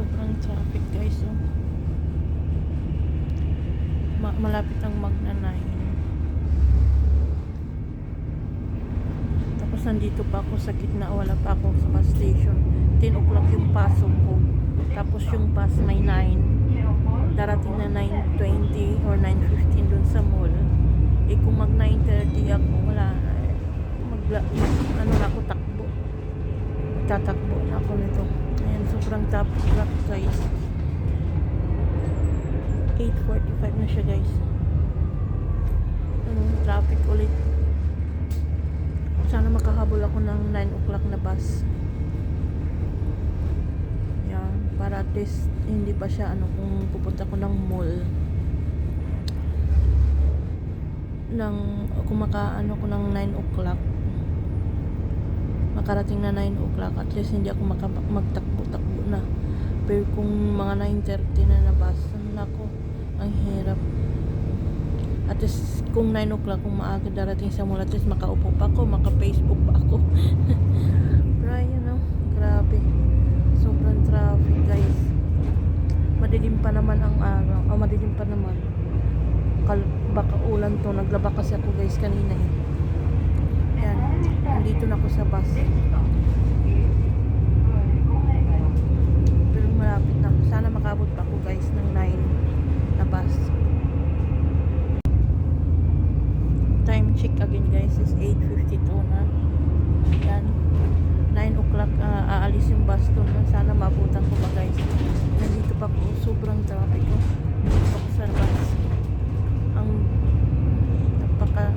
sobrang traffic guys. Oh. Ma- malapit ang magna 9. Tapos nandito pa ako sa gitna. Wala pa ako sa bus station. 10 o'clock yung pasok ko. Tapos yung bus may 9. Darating na 9.20 or 9.15 dun sa mall. Eh kung mag 9.30 ako, wala. Magla, ano na ako takbo. Tatakbo na ako nito. Sobrang traffic traffic guys. 8.45 na siya guys. Ano, traffic ulit. Sana makahabol ako ng 9 o'clock na bus. Yan, para at least hindi pa siya ano kung pupunta ko ng mall ng kung maka ano ko ng 9 o'clock makarating na 9 o'clock at least hindi ako maka, magtakbo-takbo na. Pero kung mga 9.30 na nabas nako ang hirap. At least kung 9 o'clock kung maaga darating sa mall at least makaupo pa ako maka Facebook pa ako. Brian no grabe. Sobrang traffic guys. Madilim pa naman ang araw o madilim pa naman. Kal baka ulan to naglaba kasi ako guys kanina eh. Yan nandito na ako sa bus pero malapit na ako sana makabot pa ako guys ng 9 na bus time check again guys is 8.52 na yan 9 o'clock ah, aalis yung bus to na sana mabutan ko pa guys nandito pa po sobrang traffic ko. Bus ang napaka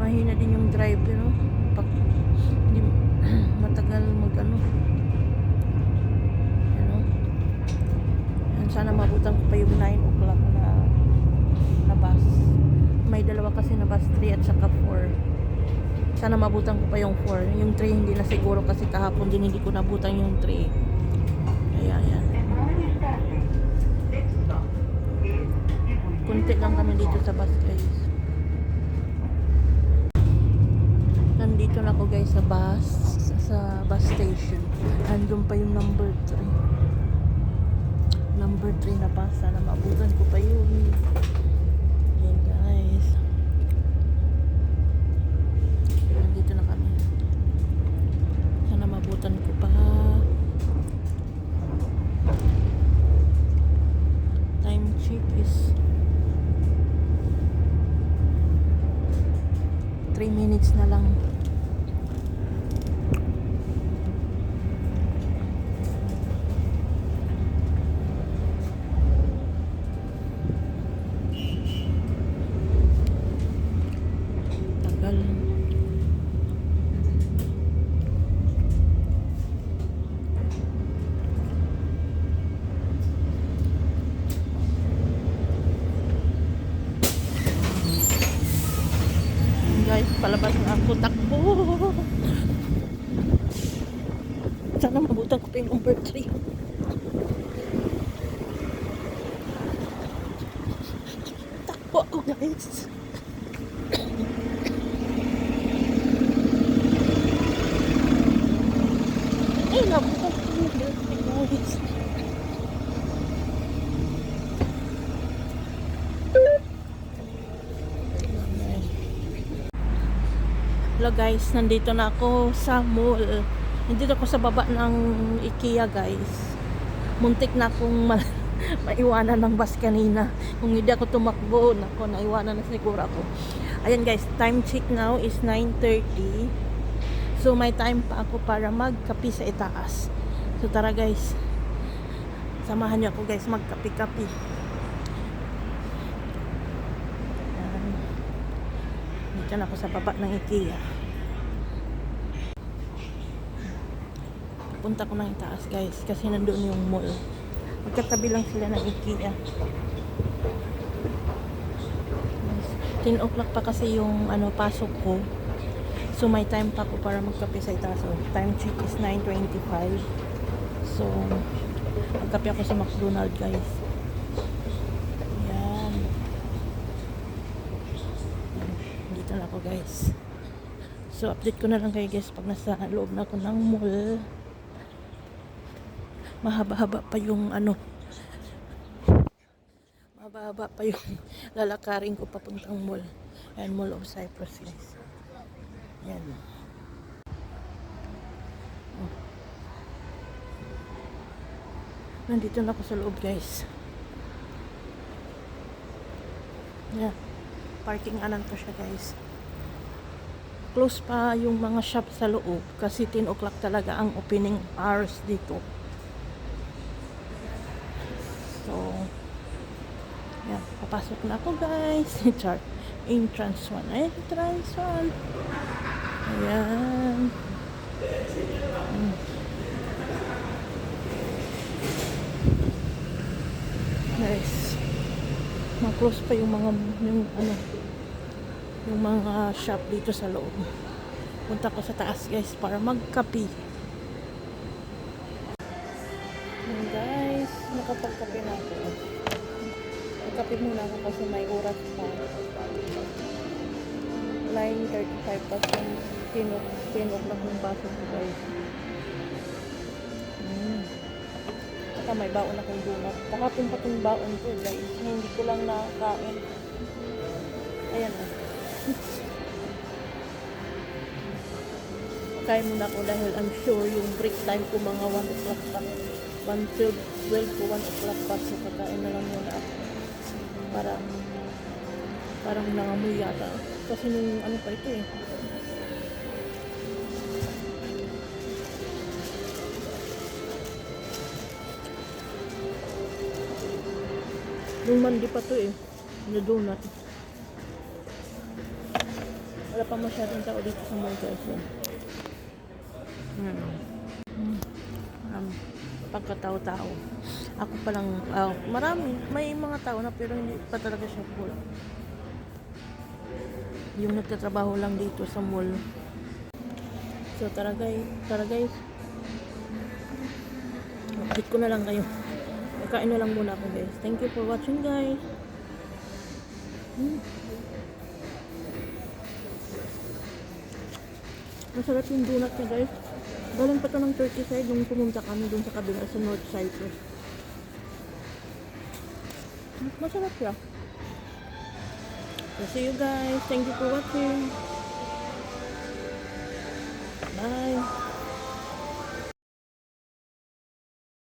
mahina din yung drive you know? Pag hindi matagal mag ano you know? Sana mabutan ko pa yung 9 o'clock na na bus. May dalawa kasi na bus 3 at saka 4 sana mabutan ko pa yung 4 yung 3 hindi na siguro kasi kahapon din hindi ko nabutan yung 3 kaya yan kunti lang kami dito sa bus guys. Nandito na ako guys sa bus sa, sa bus station. Andun pa yung number 3 number 3 na bus. Sana mabutan ko pa yun yan guys nandito na kami sana mabutan ko pa time check is 3 minutes na lang. Tagal guys palabas na ako takbo. Sana mabutan ko pa yung number 3 takbo ako guys ay nabutan ko yung number 3 guys Hello guys, nandito na ako sa mall. Nandito ako sa baba ng IKEA guys. Muntik na akong ma- maiwanan ng bus kanina. Kung hindi ako tumakbo, nako, naiwanan na siguro ako. Ayan guys, time check now is 9.30. So may time pa ako para magkapi sa itaas. So tara guys, samahan niyo ako guys magkapi-kapi. Ayan. Dito na ako sa baba ng IKEA. Punta ko ng itaas guys kasi nandoon yung mall. Magkatabi lang sila ng IKEA. 10 o'clock pa kasi yung ano pasok ko. So may time pa ko para magkape sa itaas. So, time check is 9.25. So magkape ako sa McDonald's guys. Yan. Dito na ako guys. So update ko na lang kayo guys pag nasa loob na ako ng mall. mahaba-haba pa yung ano. Mahaba-haba pa yung lalakarin ko papuntang mall. Ayan, Mall of Cyprus guys. Yan. Oh. Nandito na ako sa loob guys. Yeah. Parking anan pa siya guys. Close pa yung mga shop sa loob kasi 10 o'clock talaga ang opening hours dito. So, yan. Papasok na ako guys. Chart. Entrance 1. Entrance 1. Ayan. Mm. Nice. Ma-close pa yung mga yung ano yung mga shop dito sa loob. Punta ko sa taas guys para magkapi. Ayan, guys, nakapagkape na ako. Magkape muna ako kasi may oras pa. 9.35 pa sa 10 o- 10 o'clock yung baso ko guys. Saka may baon akong donut. Kahapon pa itong baon ko guys. Hindi ko lang nakakain. Ayan o. Kain muna ako dahil I'm sure yung break time ko mga 1 o'clock pa. 1 till 12 to 1 o'clock pa. So kakain na lang muna ako. Para parang nangamoy yata. Kasi nung ano pa ito eh. Nung mandi pa to eh. Na donut. Wala pa masyadong tao dito sa mall guys. Hmm. Hmm. Um, pagkatao-tao. Ako pa lang, ah, marami, may mga tao na pero hindi pa talaga siya full. Yung nagtatrabaho lang dito sa mall. So tara guys, tara guys. Update ko na lang kayo. Kain na lang muna ako guys. Thank you for watching guys. Hmm. Masarap yung donut niya guys. Galing pa to ng Turkey side nung pumunta kami dun sa kabila sa North Cyprus. Masarap siya. So see you guys. Thank you for watching. Bye.